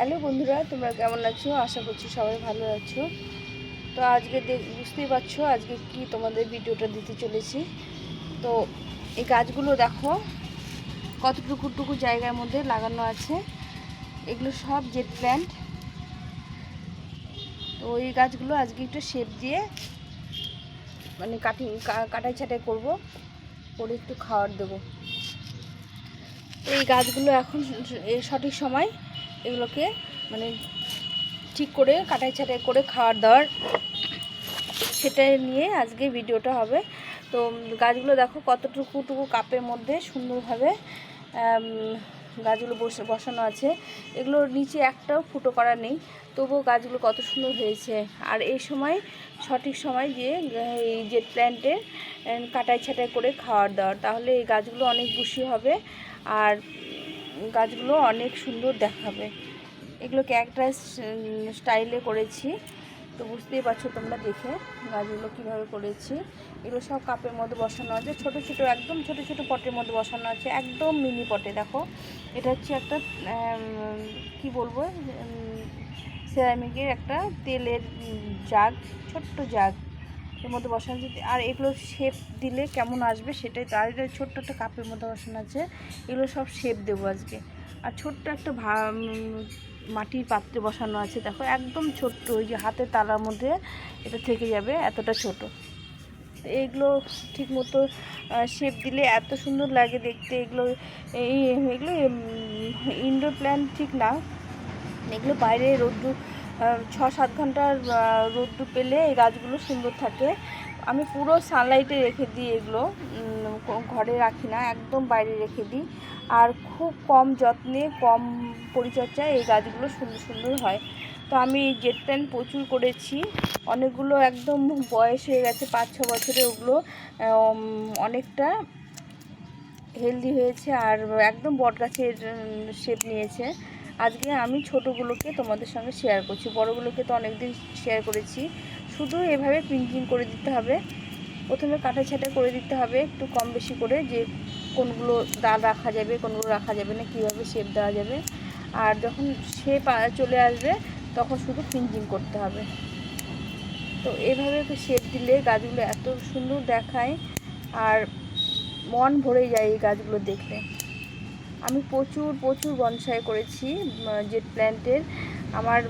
Hello বন্ধুরা, তোমরা কেমন আছো? আশা করছি সবাই ভালো আছো। তো আজকে দেখ বুঝতেই পারছ, আজকে কি তোমাদের ভিডিওটা দিতে চলেছি। তো এই গাছগুলো দেখো, কতটুকু টুকু জায়গার মধ্যে লাগানো আছে। এগুলো সব জেট প্ল্যান্ট। তো এই গাছগুলো আজকে একটু শেপ দিয়ে মানে কাটি কাটাই ছাটাই করব। করে একটু খাওয়ার দেবো। এই গাছগুলো এখন সঠিক সময় এগুলোকে মানে ঠিক করে, কাটাই ছাটাই করে খাওয়ার দাওয়ার সেটাই নিয়ে আজকে ভিডিওটা হবে। তো গাছগুলো দেখো কতটুকু টুকু কাপের মধ্যে সুন্দরভাবে গাছগুলো বসে, বসানো আছে। এগুলোর নিচে একটাও ফুটো করা নেই। তবুও গাছগুলো কত সুন্দর হয়েছে। আর এই সময়, সঠিক সময় যে, এই যে প্ল্যান্টের কাটাই ছাটাই করে খাওয়ার দাওয়ার, তাহলে এই গাছগুলো অনেক বুশি হবে। আর গাছগুলো অনেক সুন্দর দেখাবে। এগুলো ক্যাকটাস স্টাইলে করেছি। তো বুঝতেই পারছ তোমরা দেখে গাছগুলো কীভাবে করেছি। এগুলো সব কাপের মধ্যে বসানো আছে। ছোট ছোট, একদম ছোট ছোট পটের মধ্যে বসানো আছে। একদম মিনি পটে, দেখো। এটা হচ্ছে একটা কি বলব? সেরামিকের একটা তেলের জাগ, ছোট্ট জাগ। এর মধ্যে বসানো আছে আর এগুলো শেপ দিলে কেমন আসবে সেটাই তো আর এটা ছোট্ট একটা কাপের মধ্যে বসানো আছে। এগুলো সব শেপ দেবো আজকে। আর ছোট্ট একটা ভা মাটির পাত্রে বসানো আছে। দেখো, একদম ছোট্ট। ওই যে হাতের তালার মধ্যে এটা থেকে যাবে এতটা ছোট। এগুলো ঠিক মতো শেপ দিলে এত সুন্দর লাগে দেখতে। এগুলো এই এগুলো ইনডোর প্ল্যান্ট ঠিক না। এগুলো বাইরে রোদ্দুর ছ সাত ঘণ্টার আহ, রোদ্দুর পেলে এই গাছগুলো সুন্দর থাকে। আমি পুরো সানলাইটে রেখে দিই এগুলো ঘরে রাখি না একদম বাইরে রেখে দিই। আর খুব কম যত্নে কম পরিচর্যায় এই গাছগুলো সুন্দর সুন্দর হয়। তো আমি জেট প্ল্যান্ট প্রচুর করেছি। অনেকগুলো একদম বয়স হয়ে গেছে পাঁচ ছ বছরে ওগুলো অনেকটা হেলদি হয়েছে। আর একদম বট গাছের শেপ নিয়েছে। আজকে আমি ছোটোগুলোকে তোমাদের সঙ্গে শেয়ার করছি। বড়গুলোকে তো অনেকদিন শেয়ার করেছি। শুধু এভাবে পিঞ্চিং করে দিতে হবে। প্রথমে কাটা ছাটা করে দিতে হবে একটু কম বেশি করে, যে কোনগুলো ডাল রাখা যাবে, কোনগুলো রাখা যাবে না, কীভাবে শেপ দেওয়া যাবে। আর যখন শেপ চলে আসবে, তখন শুধু পিঞ্চিং করতে হবে। তো এভাবে শেপ দিলে গাছগুলো এত সুন্দর দেখায়, আর মন ভরে যায় এই গাছগুলো দেখলে। আমি প্রচুর প্রচুর বনসাই করেছি জেট প্ল্যান্টের। আমার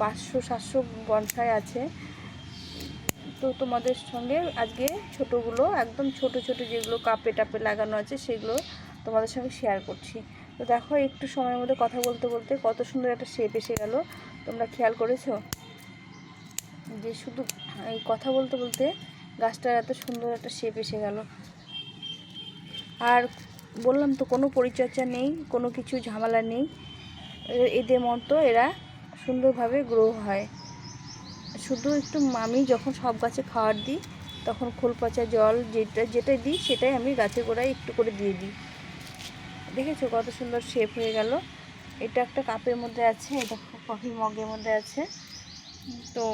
পাঁচশো, সাতশো বনসাই আছে। তো তোমাদের সঙ্গে আজকে ছোটোগুলো, একদম ছোট ছোট যেগুলো কাপে টাপে লাগানো আছে, সেগুলো তোমাদের সঙ্গে শেয়ার করছি। তো দেখো, একটু সময়ের মধ্যে কথা বলতে বলতে কত সুন্দর একটা শেপ এসে গেল। তোমরা খেয়াল করেছ? যে শুধু, এই কথা বলতে বলতে গাছটার এত সুন্দর একটা শেপ এসে গেল। আর বললাম তো কোনো পরিচর্যা নেই, কোনো কিছু ঝামেলা নেই। এদের মতো এরা সুন্দরভাবে গ্রো হয়। শুধু একটু আমি যখন সব গাছে খাবার দিই, তখন খোল পচা জল যেটা যেটা দিই সেটাই আমি গাছে গোড়ায় একটু করে দিয়ে দিই। দেখেছ কত সুন্দর শেপ হয়ে গেল? এটা একটা কাপের মধ্যে আছে, এটা কফি মগের মধ্যে আছে। তো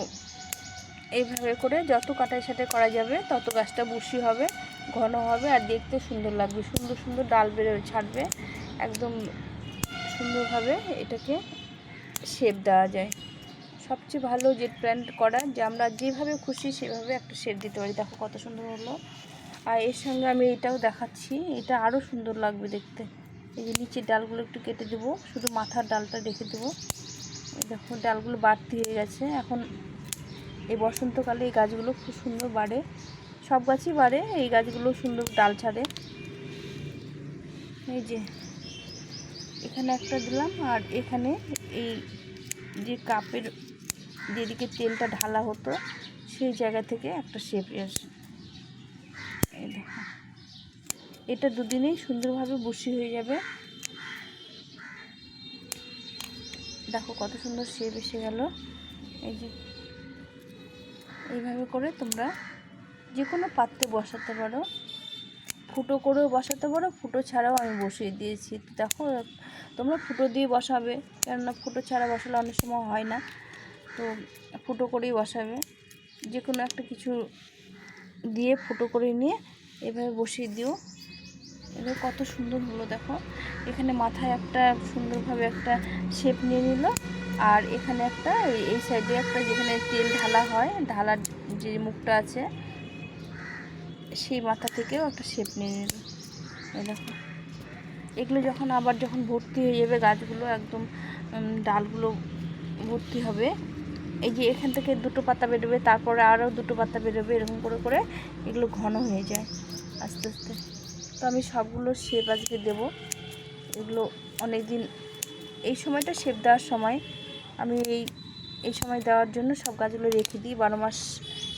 এইভাবে করে যত কাটাই সাথে করা যাবে, তত গাছটা বুশি হবে। ঘন হবে আর দেখতে সুন্দর লাগবে। সুন্দর সুন্দর ডাল বেড়ে ছাড়বে। একদম সুন্দরভাবে এটাকে শেপ দেওয়া যায়। সবচেয়ে ভালো জেট প্ল্যান্ট করা, যে আমরা যেভাবে খুশি সেভাবে একটা শেপ দিতে পারি। দেখো কত সুন্দর হলো। আর এর সঙ্গে আমি এটাও দেখাচ্ছি। এটা আরও সুন্দর লাগবে দেখতে। এই যে নিচের ডালগুলো একটু কেটে দেবো। শুধু মাথার ডালটা রেখে দেবো। দেখো ডালগুলো বাড়তি হয়ে গেছে। এখন এই বসন্তকালে এই গাছগুলো খুব সুন্দর বাড়ে। সব গাছই বাড়ে, এই গাছগুলো সুন্দর ডাল ছাড়ে। এই যে, এখানে একটা দিলাম, আর এখানে এই যে কাপের যেদিকে তেলটা ঢালা হতো, সেই জায়গা থেকে একটা শেপ আসে এই দেখো। এটা দুদিনেই সুন্দরভাবে বসি হয়ে যাবে। দেখো কত সুন্দর শেপ এসে গেল। এই যে, এইভাবে করে তোমরা যে কোনো পাত্রে বসাতে পারো। ফুটো করেও বসাতে পারো, ফুটো ছাড়াও আমি বসিয়ে দিয়েছি। দেখো, তোমরা ফুটো দিয়ে বসাবে, কেননা ফুটো ছাড়া বসালে অনেক সময় হয় না। তো ফুটো করেই বসাবে। যে কোনো একটা কিছু দিয়ে ফুটো করে নিয়ে এভাবে বসিয়ে দিও। এবার কত সুন্দর হলো, দেখো। এখানে মাথায় একটা সুন্দরভাবে একটা শেপ নিয়ে নিল। আর এখানে একটা, এই- সাইডে একটা যেখানে তেল ঢালা হয়, ঢালার যে মুখটা আছে সেই মাথা থেকেও একটা শেপ নিয়ে এই দেখো। এগুলো যখন আবার যখন ভর্তি হয়ে যাবে, গাছগুলো একদম ডালগুলো ভর্তি হবে, এই যে এখান থেকে দুটো পাতা বেরোবে, তারপরে আরও দুটো পাতা বেরোবে, এরকম করে করে এগুলো ঘন হয়ে যায় আস্তে আস্তে। তো আমি সবগুলো শেপ আজকে দেব। এগুলো অনেক দিন এই সময়টা শেপ দেওয়ার সময়, আমি এই এই সময় দেওয়ার জন্য সব গাছগুলো রেখে দিই, বারো মাস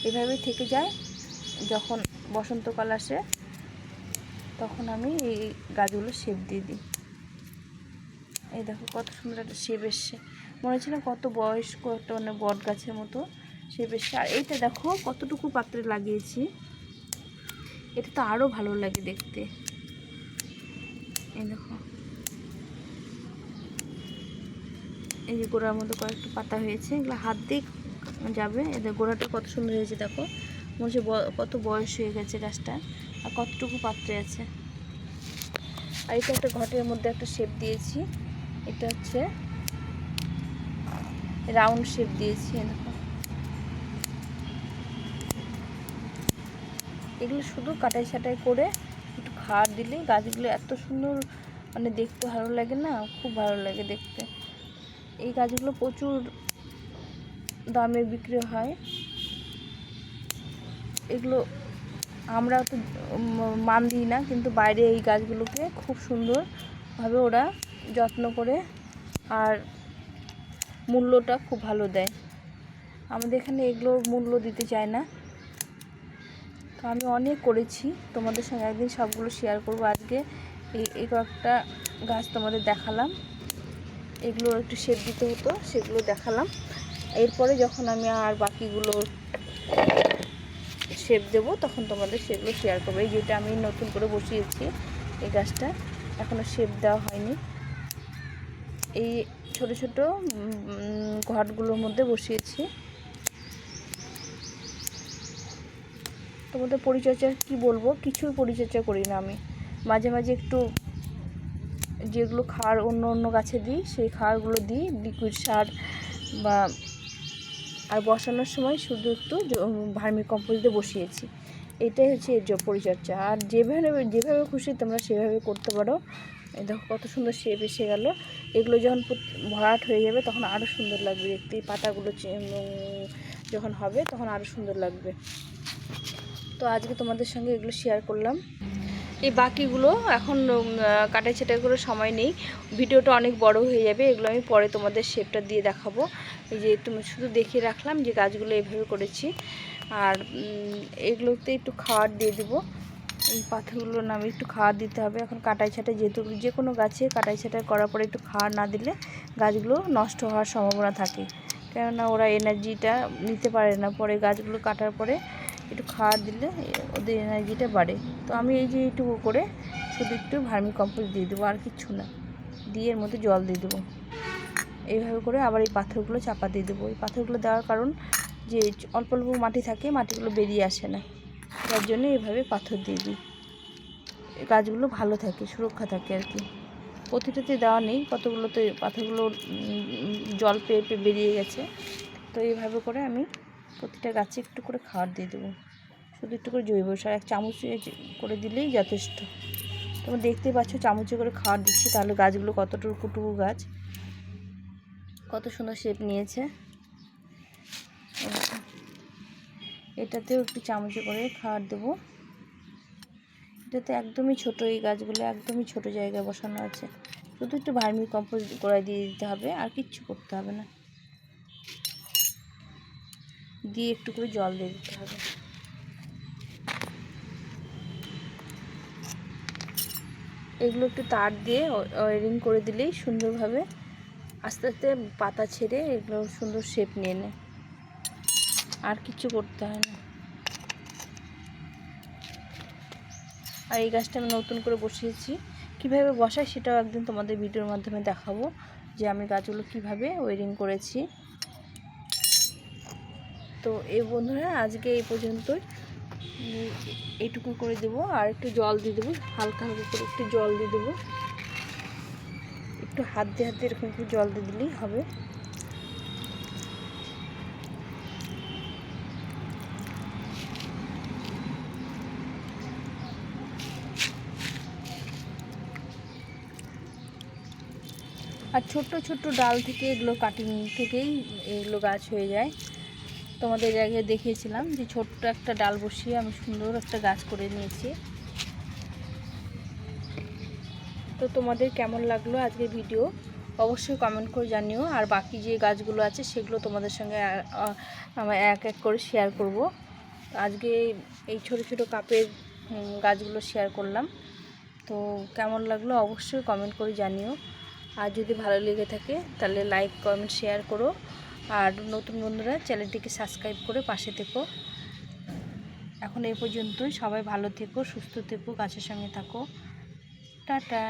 এভাবেই থেকে যায়। যখন বসন্তকাল আসে, তখন আমি এই গাছগুলো শেপ দিয়ে দিই। এই দেখো কত সুন্দর একটা শেপ এসছে। মনে হচ্ছে না কত বয়স্ক একটা মানে বট গাছের মতো শেপ এসছে। আর এইটা দেখো কতটুকু পাত্রে লাগিয়েছি। এটা তো আরও ভালো লাগে দেখতে। এই দেখো। এই যে গোড়ার মধ্যে কয়েকটা পাতা হয়েছে, এগুলো হাত দিয়ে যাবে। এদের গোড়াটা কত সুন্দর হয়েছে দেখো। মনে কত বয়স হয়ে গেছে গাছটা, আর কতটুকু পাত্রে আছে? আর এটা একটা ঘটের মধ্যে একটা শেপ দিয়েছি। এটা হচ্ছে রাউন্ড শেপ দিয়েছি এগুলো শুধু কাটাই ছাটাই করে একটু খাওয়ার দিলে গাছগুলো এত সুন্দর মানে দেখতে ভালো লাগে না, খুব ভালো লাগে দেখতে। এই গাছগুলো প্রচুর দামে বিক্রি হয়। এগুলো আমরা তো মান দিই না, কিন্তু বাইরে এই গাছগুলোকে খুব সুন্দরভাবে ওরা যত্ন করে আর মূল্যটা খুব ভালো দেয়। আমাদের এখানে এগুলোর মূল্য দিতে চায় না। তো আমি অনেক করেছি, তোমাদের সঙ্গে একদিন সবগুলো শেয়ার করব আজকে। এই এই কয়েকটা গাছ তোমাদের দেখালাম। এগুলো একটু শেপ দিতে হতো, সেগুলো দেখালাম। এরপরে যখন আমি আর বাকিগুলো শেপ দেবো, তখন তোমাদের সেগুলো শেয়ার করব। এই যেটা আমি নতুন করে বসিয়েছি, এই গাছটা এখনও শেপ দেওয়া হয়নি। এই ছোট ছোট ঘটগুলোর মধ্যে বসিয়েছি। তোমাদের পরিচর্যা কি বলব? কিছুই পরিচর্যা করি না আমি। মাঝে মাঝে একটু যেগুলো খাওয়ার অন্য অন্য গাছে দিই, সেই খাওয়ারগুলো দিই লিকুইড সার বা আর বসানোর সময় শুধু একটু ভার্মি কম্পোস্টে বসিয়েছি। এটাই হচ্ছে এর পরিচর্যা। আর যেভাবে যেভাবে খুশি তোমরা সেভাবে করতে পারো। দেখো কত সুন্দর শেপ এসে গেল। এগুলো যখন ভরাট হয়ে যাবে তখন আরও সুন্দর লাগবে দেখতে। পাতাগুলো যখন হবে তখন আরও সুন্দর লাগবে। তো আজকে তোমাদের সঙ্গে এগুলো শেয়ার করলাম। এই বাকিগুলো এখন কাটাই ছাটাই করে সময় নেই। ভিডিওটা অনেক বড় হয়ে যাবে। এগুলো আমি পরে তোমাদের শেপটা দিয়ে দেখাবো। এই যে তুমি শুধু দেখিয়ে রাখলাম যে গাছগুলো এভাবে করেছি। আর এগুলোতে একটু খাবার দিয়ে দেবো। এই পাথরগুলোর নামে একটু খাবার দিতে হবে। এখন কাটাই ছাটাই যেহেতু যে কোনো গাছে কাটাই ছাটাই করার পরে একটু খাবার না দিলে গাছগুলো নষ্ট হওয়ার সম্ভাবনা থাকে। কেননা ওরা এনার্জিটা নিতে পারে না। পরে গাছগুলো কাটার পরে একটু খাওয়ার দিলে ওদের এনার্জিটা বাড়ে। তো আমি এই যে এইটুকু করে শুধু একটু ভার্মি কম্পোস্ট দিয়ে দেবো, আর কিচ্ছু না। দিয়ে এর মধ্যে জল দিয়ে দেবো। এইভাবে করে আবার এই পাথরগুলো চাপা দিয়ে দেবো। এই পাথরগুলো দেওয়ার কারণ যে অল্প অল্প মাটি থাকে, মাটিগুলো বেরিয়ে আসে না। যার জন্য এইভাবে পাথর দিয়ে দিই। গাছগুলো ভালো থাকে, সুরক্ষা থাকে আর কি। প্রতিটাতে দেওয়া নেই, কতগুলোতে পাথরগুলো জল পেয়ে পেয়ে বেরিয়ে গেছে। তো এইভাবে করে আমি প্রতিটা গাছে একটু করে খাবার দিয়ে দেবো। শুধু একটু করে জৈব সার, এক চামচ করে দিলেই যথেষ্ট। তোমরা দেখতেই পাচ্ছ, চামচে করে খাবার দিচ্ছি, তাহলে গাছগুলো কতটুকু টুকু গাছ। কত সুন্দর শেপ নিয়েছে। এটাতেও একটু চামচে করে খাবার দেবো। এটাতে একদমই ছোট এই গাছগুলো, একদমই ছোট জায়গায় বসানো আছে। শুধু একটু ভার্মি কম্পোস্ট গোড়ায় দিয়ে দিতে হবে, আর কিচ্ছু করতে হবে না। দিয়ে একটু করে জল দিয়ে দিতে হবে। এগুলো একটু তার দিয়ে ওয়ারিং করে দিলেই সুন্দরভাবে আস্তে আস্তে পাতা ছেড়ে এগুলো সুন্দর শেপ নিয়ে নেয় আর কিছু করতে হয় না। আর এই গাছটা আমি নতুন করে বসিয়েছি। কীভাবে বসাই সেটাও একদিন তোমাদের ভিডিওর মাধ্যমে দেখাবো, যে আমি গাছগুলো কীভাবে ওয়ারিং করেছি। তো এই বন্ধুরা, আজকে এই পর্যন্তই। এই- এইটুকু করে দেবো। আর একটু জল দিয়ে দেবো, হালকা হালকা করে একটু জল দিয়ে দেবো। একটু হাত দিয়ে হাত দিয়ে এরকম একটু জল দিয়ে দিলেই হবে। আর ছোট্ট ছোট্ট ডাল থেকে এগুলো কাটিং থেকেই এগুলো গাছ হয়ে যায়। তোমাদের জায়গায় দেখিয়েছিলাম যে ছোট্ট একটা ডাল বসিয়ে আমি সুন্দর একটা গাছ করে নিয়েছি। তো তোমাদের কেমন লাগল আজকের ভিডিও অবশ্যই কমেন্ট করে জানিও। আর বাকি যে গাছগুলো আছে, সেগুলো তোমাদের সঙ্গে এক এক করে শেয়ার করব। আজকে এই ছোট ছোট কাপের গাছগুলো শেয়ার করলাম। তো কেমন লাগল অবশ্যই কমেন্ট করে জানিও। আর যদি ভালো লেগে থাকে, তাহলে লাইক কমেন্ট শেয়ার করো। আর নতুন বন্ধুরা, চ্যানেলটিকে সাবস্ক্রাইব করে পাশে থেকো। এখন এই পর্যন্তই। সবাই ভালো থেকো, সুস্থ থেকো, গাছের সঙ্গে থাকো। টাটা।